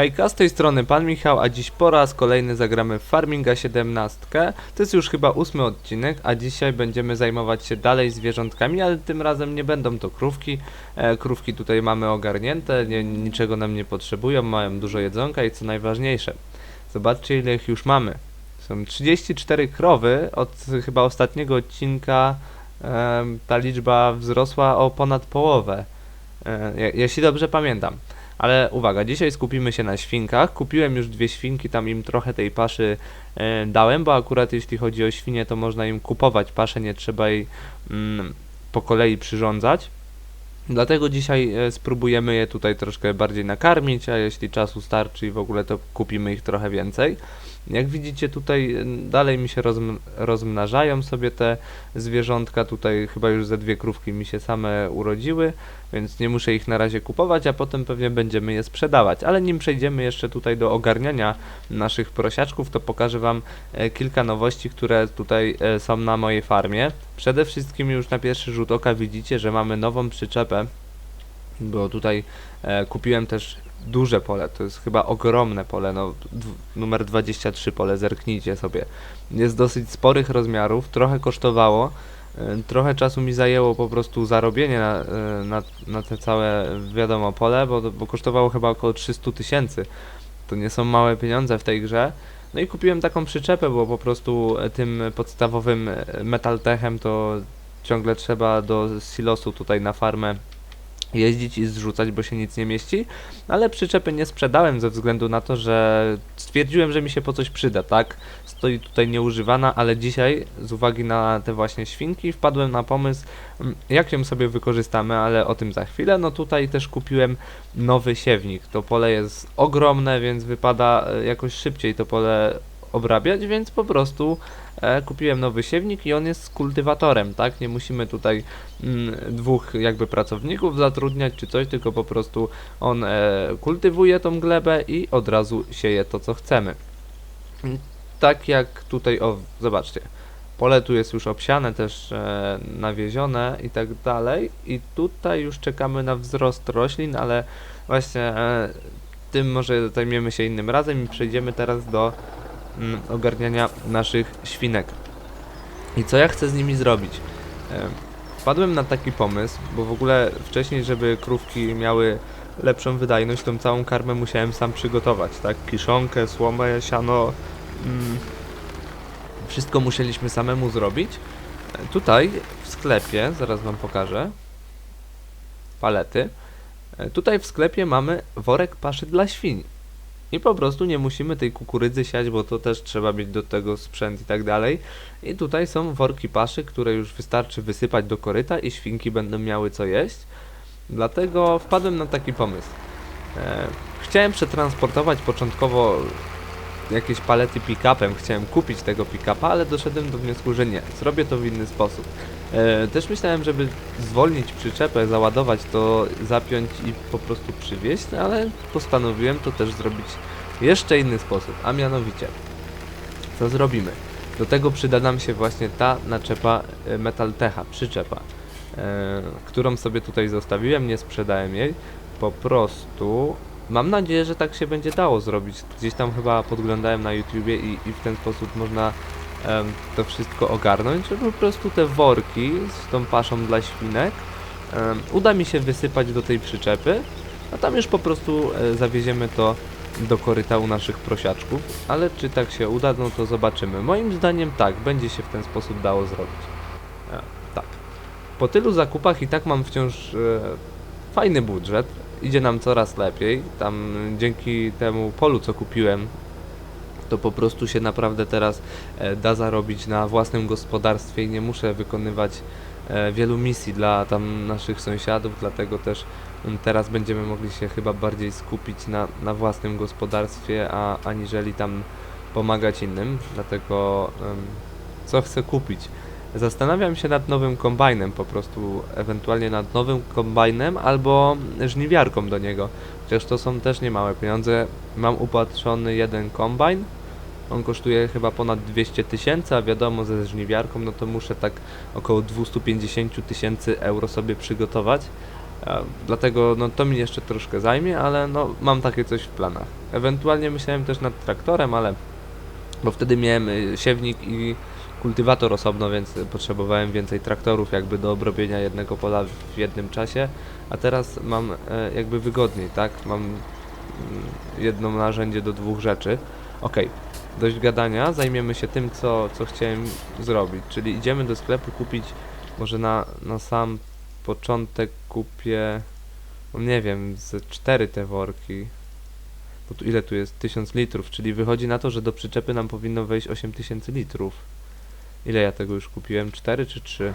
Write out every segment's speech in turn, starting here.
Hejka, z tej strony Pan Michał, a dziś po raz kolejny zagramy w Farminga 17. To jest już chyba ósmy odcinek, a dzisiaj będziemy zajmować się dalej zwierzątkami, ale tym razem nie będą to krówki. E, krówki tutaj mamy ogarnięte, nie, niczego nam nie potrzebują, mają dużo jedzonka i co najważniejsze. Zobaczcie ile ich już mamy. Są 34 krowy, od chyba ostatniego odcinka em, ta liczba wzrosła o ponad połowę. E, je- jeśli dobrze pamiętam. Ale uwaga, dzisiaj skupimy się na świnkach. Kupiłem już dwie świnki, tam im trochę tej paszy e, dałem, bo akurat jeśli chodzi o świnie, to można im kupować paszę, nie trzeba jej mm, po kolei przyrządzać. Dlatego dzisiaj e, spróbujemy je tutaj troszkę bardziej nakarmić, a jeśli czasu starczy i w ogóle, to kupimy ich trochę więcej. Jak widzicie tutaj e, dalej mi się rozm rozmnażają sobie te zwierzątka, tutaj chyba już ze dwie krówki mi się same urodziły, więc nie muszę ich na razie kupować, a potem pewnie będziemy je sprzedawać. Ale nim przejdziemy jeszcze tutaj do ogarniania naszych prosiaczków, to pokażę Wam e, kilka nowości, które tutaj e, są na mojej farmie. Przede wszystkim już na pierwszy rzut oka widzicie, że mamy nową przyczepę, bo tutaj e, kupiłem też duże pole, to jest chyba ogromne pole, no numer 23 pole, zerknijcie sobie. Jest dosyć sporych rozmiarów, trochę kosztowało, e, trochę czasu mi zajęło po prostu zarobienie na, e, na, na te całe, wiadomo, pole, bo, bo kosztowało chyba około 300 tysięcy. To nie są małe pieniądze w tej grze. No i kupiłem taką przyczepę, bo po prostu e, tym podstawowym e, metaltechem to ciągle trzeba do silosu tutaj na farmę jeździć i zrzucać, bo się nic nie mieści, ale przyczepy nie sprzedałem ze względu na to, że stwierdziłem, że mi się po coś przyda, tak? Stoi tutaj nieużywana, ale dzisiaj z uwagi na te właśnie świnki wpadłem na pomysł, mm, jak ją sobie wykorzystamy, ale o tym za chwilę. No tutaj też kupiłem nowy siewnik. To pole jest ogromne, więc wypada e, jakoś szybciej to pole obrabiać, więc po prostu kupiłem nowy siewnik i on jest kultywatorem, tak? Nie musimy tutaj mm, dwóch jakby pracowników zatrudniać czy coś, tylko po prostu on e, kultywuje tą glebę i od razu sieje to, co chcemy. Tak jak tutaj, o, zobaczcie. Pole tu jest już obsiane, też e, nawiezione i tak dalej. I tutaj już czekamy na wzrost roślin, ale właśnie e, tym może zajmiemy się innym razem i przejdziemy teraz do ogarniania naszych świnek. I co ja chcę z nimi zrobić? E, Wpadłem na taki pomysł, bo w ogóle wcześniej, żeby krówki miały lepszą wydajność, tą całą karmę musiałem sam przygotować, tak? Kiszonkę, słomę, siano, mm, wszystko musieliśmy samemu zrobić. E, Tutaj w sklepie, zaraz wam pokażę, palety. E, Tutaj w sklepie mamy worek paszy dla świń. I po prostu nie musimy tej kukurydzy siać, bo to też trzeba mieć do tego sprzęt i tak dalej. I tutaj są worki paszy, które już wystarczy wysypać do koryta i świnki będą miały co jeść. Dlatego wpadłem na taki pomysł. E, chciałem przetransportować początkowo jakieś palety pick-upem, chciałem kupić tego pick-upa, ale doszedłem do wniosku, że nie, zrobię to w inny sposób. E, też myślałem, żeby zwolnić przyczepę, załadować to, zapiąć i po prostu przywieźć, no ale postanowiłem to też zrobić w jeszcze inny sposób, a mianowicie, co zrobimy? Do tego przyda nam się właśnie ta naczepa e, Metaltecha, przyczepa, e, którą sobie tutaj zostawiłem, nie sprzedałem jej, po prostu mam nadzieję, że tak się będzie dało zrobić. Gdzieś tam chyba podglądałem na YouTubie i, i w ten sposób można to wszystko ogarnąć, że po prostu te worki z tą paszą dla świnek uda mi się wysypać do tej przyczepy, a tam już po prostu e, zawieziemy to do koryta u naszych prosiaczków, ale czy tak się uda, no to zobaczymy. Moim zdaniem tak, będzie się w ten sposób dało zrobić. E, tak. Po tylu zakupach i tak mam wciąż e, fajny budżet, idzie nam coraz lepiej. Tam dzięki temu polu, co kupiłem, to po prostu się naprawdę teraz e, da zarobić na własnym gospodarstwie i nie muszę wykonywać e, wielu misji dla tam naszych sąsiadów, dlatego też mm, teraz będziemy mogli się chyba bardziej skupić na, na własnym gospodarstwie, a, aniżeli tam pomagać innym, dlatego co chcę kupić? Zastanawiam się nad nowym kombajnem, po prostu ewentualnie nad nowym kombajnem albo żniwiarką do niego. Chociaż to są też niemałe pieniądze. Mam upatrzony jeden kombajn. On kosztuje chyba ponad 200 tysięcy, a wiadomo ze żniwiarką, no to muszę tak około 250 tysięcy euro sobie przygotować. A, dlatego no, to mi jeszcze troszkę zajmie, ale no, mam takie coś w planach. Ewentualnie myślałem też nad traktorem, ale bo wtedy miałem y, siewnik i kultywator osobno, więc potrzebowałem więcej traktorów jakby do obrobienia jednego pola w jednym czasie, a teraz mam e, jakby wygodniej, tak? Mam mm, jedno narzędzie do dwóch rzeczy. Okej, dość gadania, zajmiemy się tym, co, co chciałem zrobić, czyli idziemy do sklepu kupić, może na, na sam początek kupię, no nie wiem, z cztery te worki. Bo tu ile tu jest? 1000 litrów, czyli wychodzi na to, że do przyczepy nam powinno wejść 8000 litrów. Ile ja tego już kupiłem? 4 czy 3?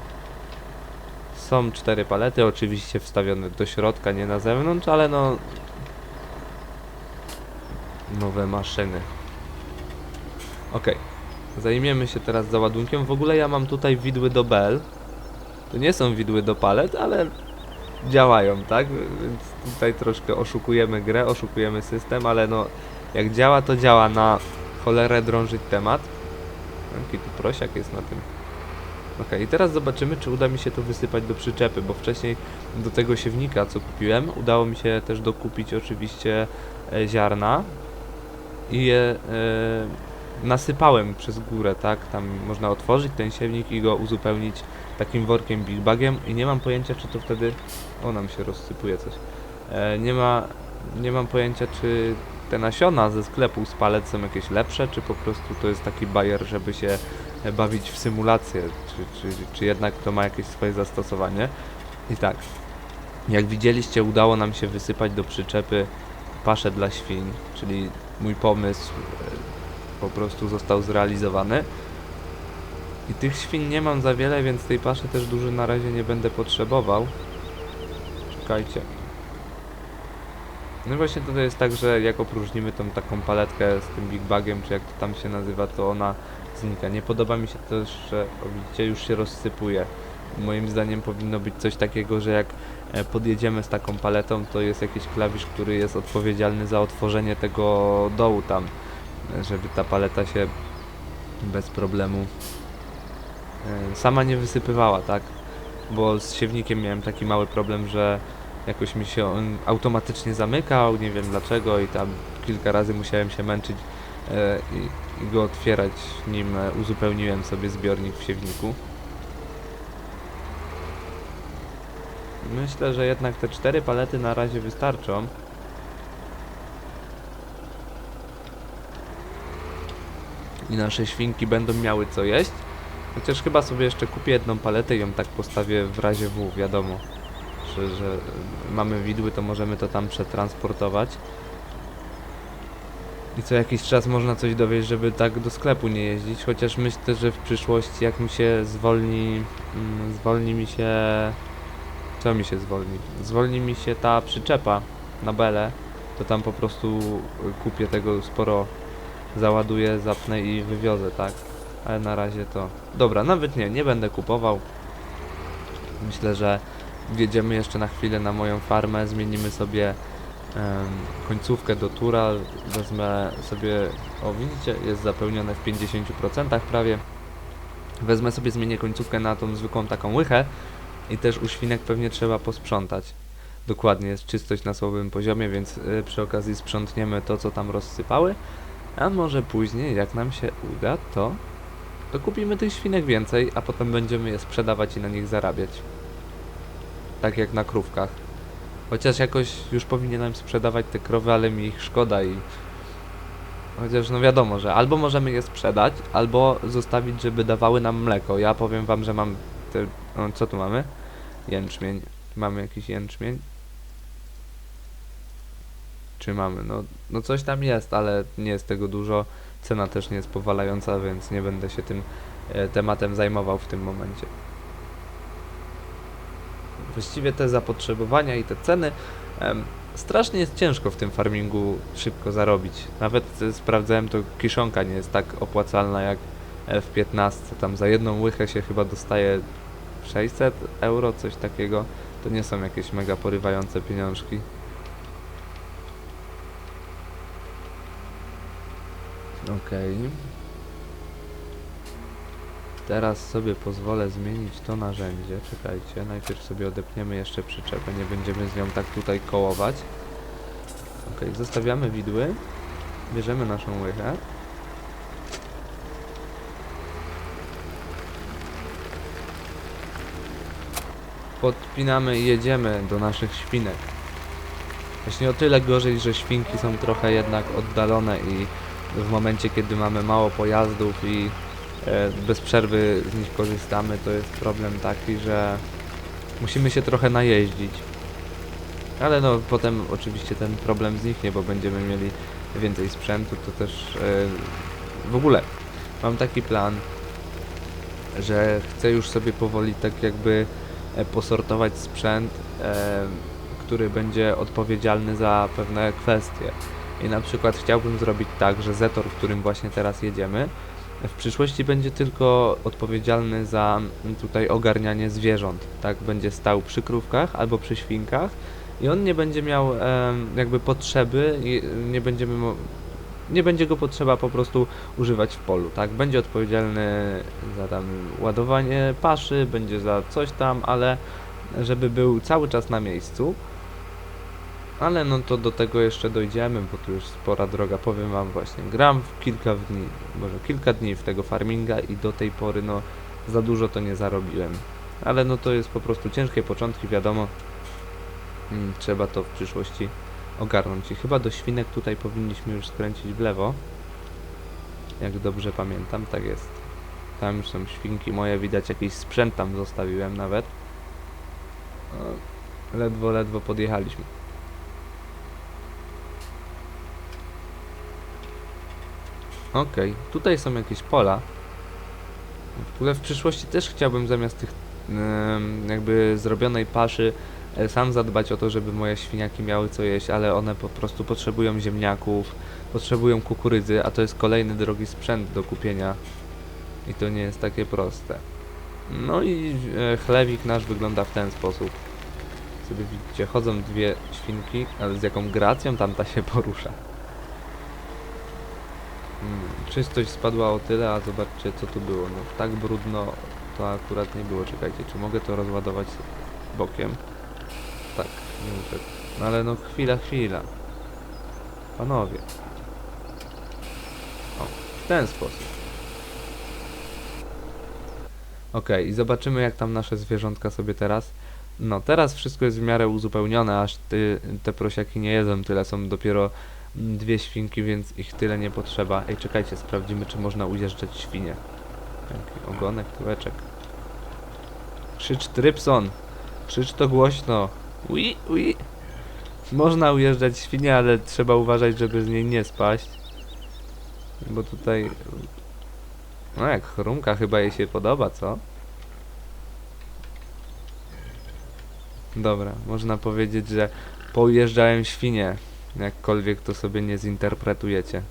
Są cztery palety, oczywiście wstawione do środka, nie na zewnątrz, ale no... Nowe maszyny. Okej. Zajmiemy się teraz załadunkiem. W ogóle ja mam tutaj widły do bel. To nie są widły do palet, ale działają, tak? Więc tutaj troszkę oszukujemy grę, oszukujemy system, ale no jak działa, to działa na cholerę drążyć temat. Jaki tu prosiak jest na tym. Okej, i teraz zobaczymy, czy uda mi się to wysypać do przyczepy, bo wcześniej do tego siewnika, co kupiłem, udało mi się też dokupić oczywiście e, ziarna i je e, nasypałem przez górę, tak? Tam można otworzyć ten siewnik i go uzupełnić takim workiem big bagiem i nie mam pojęcia, czy to wtedy... O, nam się rozsypuje coś. E, nie ma... Nie mam pojęcia, czy te nasiona ze sklepu z palet są jakieś lepsze, czy po prostu to jest taki bajer, żeby się bawić w symulację, czy, czy, czy jednak to ma jakieś swoje zastosowanie. I tak, jak widzieliście, udało nam się wysypać do przyczepy paszę dla świń, czyli mój pomysł e, po prostu został zrealizowany. I tych świn nie mam za wiele, więc tej paszy też dużo na razie nie będę potrzebował. Czekajcie. No właśnie tutaj jest tak, że jak opróżnimy tą taką paletkę z tym Big Bagiem, czy jak to tam się nazywa, to ona znika. Nie podoba mi się też, że o, widzicie, już się rozsypuje. Moim zdaniem powinno być coś takiego, że jak e, podjedziemy z taką paletą, to jest jakiś klawisz, który jest odpowiedzialny za otworzenie tego dołu tam, żeby ta paleta się bez problemu e, sama nie wysypywała, tak? Bo z siewnikiem miałem taki mały problem, że jakoś mi się on automatycznie zamykał, nie wiem dlaczego i tam kilka razy musiałem się męczyć e, i, go otwierać, nim e, uzupełniłem sobie zbiornik w siewniku. Myślę, że jednak te cztery palety na razie wystarczą. I nasze świnki będą miały co jeść. Chociaż chyba sobie jeszcze kupię jedną paletę i ją tak postawię w razie W, wiadomo. Że, że mamy widły, to możemy to tam przetransportować. I co jakiś czas można coś dowieść, żeby tak do sklepu nie jeździć, chociaż myślę, że w przyszłości jak mi się zwolni, mm, zwolni mi się, co mi się zwolni? Zwolni mi się ta przyczepa na belę, to tam po prostu kupię tego sporo, załaduję, zapnę i wywiozę, tak? Ale na razie to... Dobra, nawet nie, nie będę kupował. Myślę, że wjedziemy jeszcze na chwilę na moją farmę, zmienimy sobie końcówkę do tura, wezmę sobie, o widzicie, jest zapełnione w 50% prawie. Wezmę sobie, zmienię końcówkę na tą zwykłą taką łychę i też u świnek pewnie trzeba posprzątać. Dokładnie, jest czystość na słabym poziomie, więc y, przy okazji sprzątniemy to, co tam rozsypały. A może później, jak nam się uda, to, kupimy tych świnek więcej, a potem będziemy je sprzedawać i na nich zarabiać. Tak jak na krówkach. Chociaż jakoś już powinienem sprzedawać te krowy, ale mi ich szkoda i... Chociaż no wiadomo, że albo możemy je sprzedać, albo zostawić, żeby dawały nam mleko. Ja powiem wam, że mam te... Co tu mamy? Jęczmień. Mamy jakiś jęczmień? Czy mamy? No, no coś tam jest, ale nie jest tego dużo. Cena też nie jest powalająca, więc nie będę się tym e, tematem zajmował w tym momencie. Właściwie te zapotrzebowania i te ceny strasznie jest ciężko w tym farmingu szybko zarobić. Nawet sprawdzałem, to kiszonka nie jest tak opłacalna jak w 15. Tam za jedną łychę się chyba dostaje 600 euro, coś takiego. To nie są jakieś mega porywające pieniążki. Okej. Teraz sobie pozwolę zmienić to narzędzie. Czekajcie, najpierw sobie odepniemy jeszcze przyczepę, nie będziemy z nią tak tutaj kołować. Ok, zostawiamy widły. Bierzemy naszą łychę. Podpinamy i jedziemy do naszych świnek. Właśnie o tyle gorzej, że świnki są trochę jednak oddalone i w momencie, kiedy mamy mało pojazdów i e, bez przerwy z nich korzystamy, to jest problem taki, że musimy się trochę najeździć. Ale no potem oczywiście ten problem zniknie, bo będziemy mieli więcej sprzętu, to też e, w ogóle mam taki plan, że chcę już sobie powoli tak jakby e, posortować sprzęt, który będzie odpowiedzialny za pewne kwestie. I na przykład chciałbym zrobić tak, że Zetor, którym właśnie teraz jedziemy, w przyszłości będzie tylko odpowiedzialny za tutaj ogarnianie zwierząt. Tak, będzie stał przy krówkach albo przy świnkach i on nie będzie miał em, jakby potrzeby nie będziemy nie będzie go potrzeba po prostu używać w polu, tak? Będzie odpowiedzialny za tam ładowanie paszy, będzie za coś tam, ale żeby był cały czas na miejscu. Ale no to do tego jeszcze dojdziemy, bo tu już spora droga. Powiem wam właśnie, gram w kilka dni, może kilka dni w tego farminga i do tej pory no za dużo to nie zarobiłem. Ale no to jest po prostu ciężkie początki, wiadomo. Mm, Trzeba to w przyszłości ogarnąć. I chyba do świnek tutaj powinniśmy już skręcić w lewo. Jak dobrze pamiętam, tak jest. Tam już są świnki moje, widać jakiś sprzęt tam zostawiłem nawet. Ledwo, ledwo podjechaliśmy. Okej, tutaj są jakieś pola. Ogóle w przyszłości też chciałbym zamiast tych jakby zrobionej paszy e, sam zadbać o to, żeby moje świniaki miały co jeść, ale one po prostu potrzebują ziemniaków, potrzebują kukurydzy, a to jest kolejny drogi sprzęt do kupienia i to nie jest takie proste. No i e, chlewik nasz wygląda w ten sposób. Sobie widzicie, chodzą dwie świnki, ale z jaką gracją tamta się porusza. Mm, Czystość spadła o tyle, a zobaczcie co tu było. No tak brudno to akurat nie było. Czekajcie, czy mogę to rozładować bokiem? Tak, nie muszę. No ale no chwila, chwila. Panowie. O, w ten sposób. Okej, i zobaczymy jak tam nasze zwierzątka sobie teraz. No, teraz wszystko jest w miarę uzupełnione, aż ty, te prosiaki nie jedzą tyle, są dopiero dwie świnki, więc ich tyle nie potrzeba. Ej, czekajcie, sprawdzimy, czy można ujeżdżać świnie. Jaki ogonek, tyłeczek. Krzycz Trypson! Krzycz to głośno! Ui, ui! Można ujeżdżać świnie, ale trzeba uważać, żeby z niej nie spaść. Bo tutaj... No jak chrumka chyba jej się podoba, co? Dobra, można powiedzieć, że poujeżdżałem świnie, jakkolwiek to sobie nie zinterpretujecie.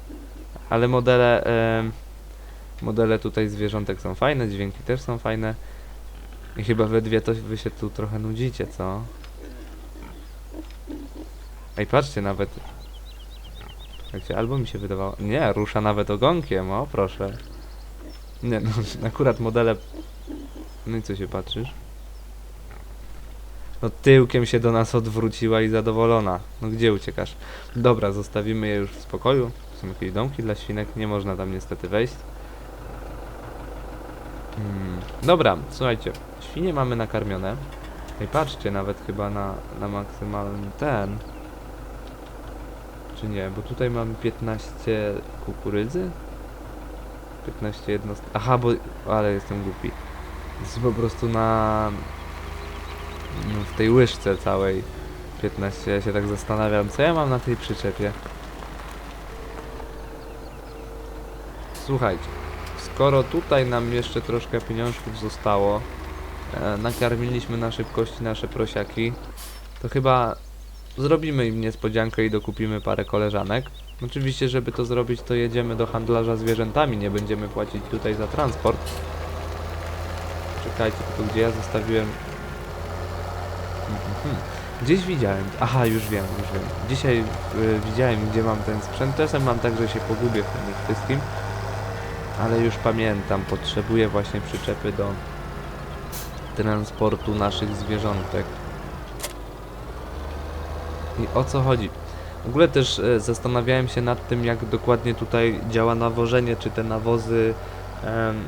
Ale modele, em, modele tutaj zwierzątek są fajne, dźwięki też są fajne. I chyba we dwie to wy się tu trochę nudzicie, co? Ej, patrzcie, nawet... Albo mi się wydawało... Nie, rusza nawet ogonkiem, o proszę. Nie, no, akurat modele... No i co się patrzysz? No tyłkiem się do nas odwróciła i zadowolona. No gdzie uciekasz? Dobra, zostawimy je już w spokoju. Są jakieś domki dla świnek, nie można tam niestety wejść. Hmm. Dobra, słuchajcie, świnie mamy nakarmione. Ej, patrzcie, nawet chyba na, na maksymalny ten. Czy nie? Bo tutaj mamy 15 kukurydzy. 15 jednostek. Aha, bo... Ale jestem głupi. Jest po prostu na... W tej łyżce całej 15. Ja się tak zastanawiam, co ja mam na tej przyczepie. Słuchajcie, skoro tutaj nam jeszcze troszkę pieniążków zostało, e, nakarmiliśmy na szybkości nasze prosiaki, to chyba zrobimy im niespodziankę i dokupimy parę koleżanek. Oczywiście, żeby to zrobić, to jedziemy do handlarza zwierzętami, nie będziemy płacić tutaj za transport. Czekajcie, tylko gdzie ja zostawiłem... Mhm. Gdzieś widziałem, aha już wiem, już wiem. Dzisiaj y, widziałem gdzie mam ten sprzęt, czasem mam tak, że się pogubię w tym wszystkim. ale już pamiętam, potrzebuję właśnie przyczepy do transportu naszych zwierzątek. I o co chodzi? W ogóle też e, zastanawiałem się nad tym, jak dokładnie tutaj działa nawożenie, czy te nawozy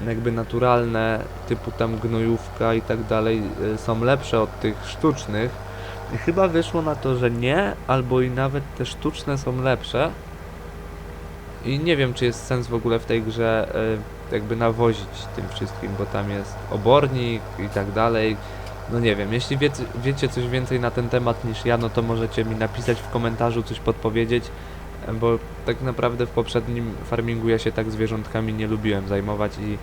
jakby naturalne, typu tam gnojówka i tak dalej, e, są lepsze od tych sztucznych. Chyba wyszło na to, że nie, albo i nawet te sztuczne są lepsze. I nie wiem, czy jest sens w ogóle w tej grze e, jakby nawozić tym wszystkim, bo tam jest obornik i tak dalej. No nie wiem, jeśli wiecie, wiecie coś więcej na ten temat niż ja, no to możecie mi napisać w komentarzu, coś podpowiedzieć, bo tak naprawdę w poprzednim farmingu ja się tak zwierzątkami nie lubiłem zajmować i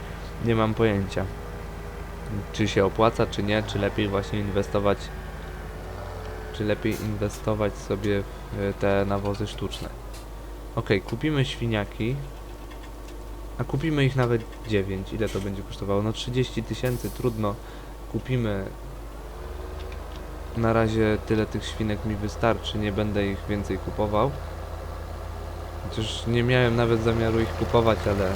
nie mam pojęcia. Czy się opłaca, czy nie, czy lepiej właśnie inwestować, czy lepiej inwestować sobie w e, te nawozy sztuczne. Okej, kupimy świniaki. A kupimy ich nawet 9. Ile to będzie kosztowało? No 30 tysięcy, trudno. Kupimy. Na razie tyle tych świnek mi wystarczy, nie będę ich więcej kupował. Chociaż nie miałem nawet zamiaru ich kupować, ale...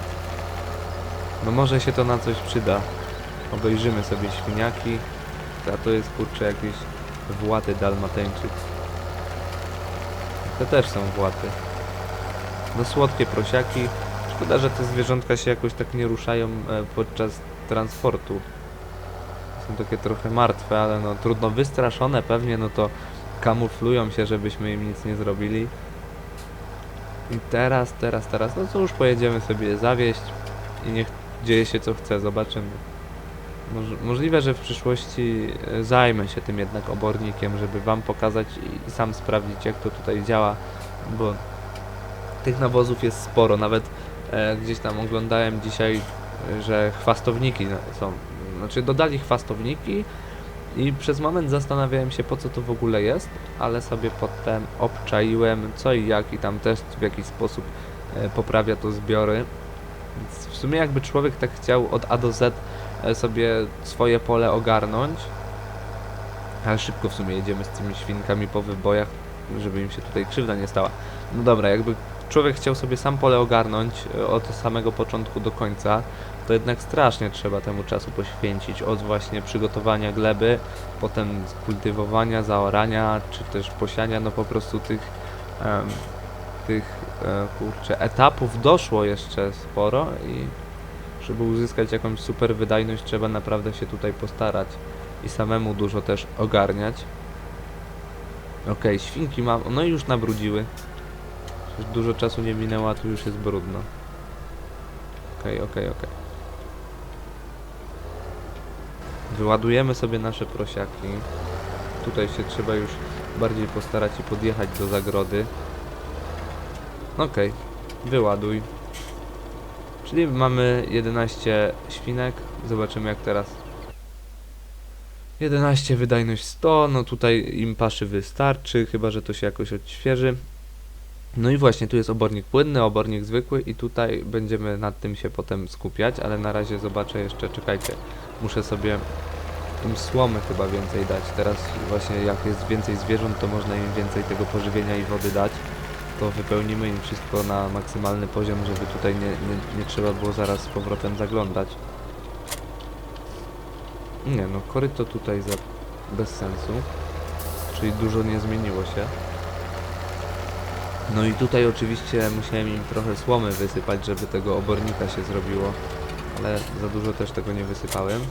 No może się to na coś przyda. Obejrzymy sobie świniaki. A to jest kurczę jakiś właty dalmateńczyk. Te też są właty. No słodkie prosiaki. Szkoda, że te zwierzątka się jakoś tak nie ruszają e, podczas transportu. Są takie trochę martwe, ale no trudno wystraszone pewnie, no to kamuflują się, żebyśmy im nic nie zrobili. I teraz, teraz, teraz, no już pojedziemy sobie zawieść i niech dzieje się co chce, zobaczymy. Moż, możliwe, że w przyszłości e, zajmę się tym jednak obornikiem, żeby wam pokazać i sam sprawdzić jak to tutaj działa, bo tych nawozów jest sporo, nawet e, gdzieś tam oglądałem dzisiaj, e, że chwastowniki są, znaczy dodali chwastowniki i przez moment zastanawiałem się po co to w ogóle jest, ale sobie potem obczaiłem co i jak i tam też w jakiś sposób e, poprawia to zbiory. Więc w sumie jakby człowiek tak chciał od A do Z e, sobie swoje pole ogarnąć, ale szybko w sumie jedziemy z tymi świnkami po wybojach, żeby im się tutaj krzywda nie stała. No dobra, jakby człowiek chciał sobie sam pole ogarnąć e, od samego początku do końca, to jednak strasznie trzeba temu czasu poświęcić. Od właśnie przygotowania gleby, potem kultywowania, zaorania, czy też posiania, no po prostu tych, tych e, kurczę, etapów doszło jeszcze sporo i żeby uzyskać jakąś super wydajność trzeba naprawdę się tutaj postarać i samemu dużo też ogarniać. Okej, świnki mam, no i już nabrudziły. Już dużo czasu nie minęło, a tu już jest brudno. Okej, okej, okej. Wyładujemy sobie nasze prosiaki. Tutaj się trzeba już bardziej postarać i podjechać do zagrody. Okej, wyładuj. Czyli mamy 11 świnek. Zobaczymy jak teraz. 11, wydajność 100. No tutaj im paszy wystarczy, chyba że to się jakoś odświeży. No i właśnie, tu jest obornik płynny, obornik zwykły i tutaj będziemy nad tym się potem skupiać, ale na razie zobaczę jeszcze, czekajcie, muszę sobie im słomy chyba więcej dać. Teraz właśnie jak jest więcej zwierząt, to można im więcej tego pożywienia i wody dać. To wypełnimy im wszystko na maksymalny poziom, żeby tutaj nie, nie, nie trzeba było zaraz z powrotem zaglądać. Nie no, koryto tutaj za... bez sensu. Czyli dużo nie zmieniło się. No i tutaj oczywiście musiałem im trochę słomy wysypać, żeby tego obornika się zrobiło, ale za dużo też tego nie wysypałem.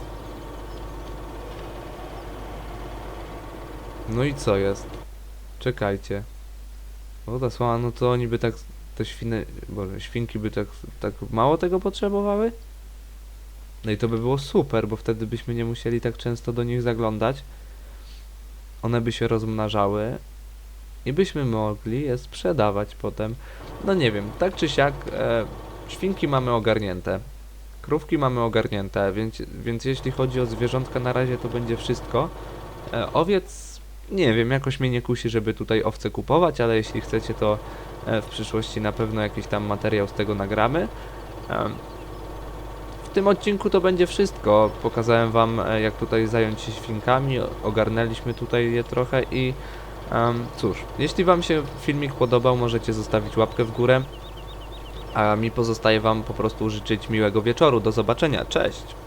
No i co jest? Czekajcie. O ta słoma, no to oni by tak, te świny, boże, świnki by tak, tak mało tego potrzebowały? No i to by było super, bo wtedy byśmy nie musieli tak często do nich zaglądać. One by się rozmnażały, i byśmy mogli je sprzedawać potem. No nie wiem, tak czy siak, e, świnki mamy ogarnięte, krówki mamy ogarnięte, więc, więc jeśli chodzi o zwierzątka na razie to będzie wszystko. E, owiec, nie wiem, jakoś mnie nie kusi, żeby tutaj owce kupować, ale jeśli chcecie to e, w przyszłości na pewno jakiś tam materiał z tego nagramy. Em, w tym odcinku to będzie wszystko. Pokazałem wam e, jak tutaj zająć się świnkami, ogarnęliśmy tutaj je trochę i Em, cóż, jeśli Wam się filmik podobał, możecie zostawić łapkę w górę. A mi pozostaje Wam po prostu życzyć miłego wieczoru. Do zobaczenia. Cześć!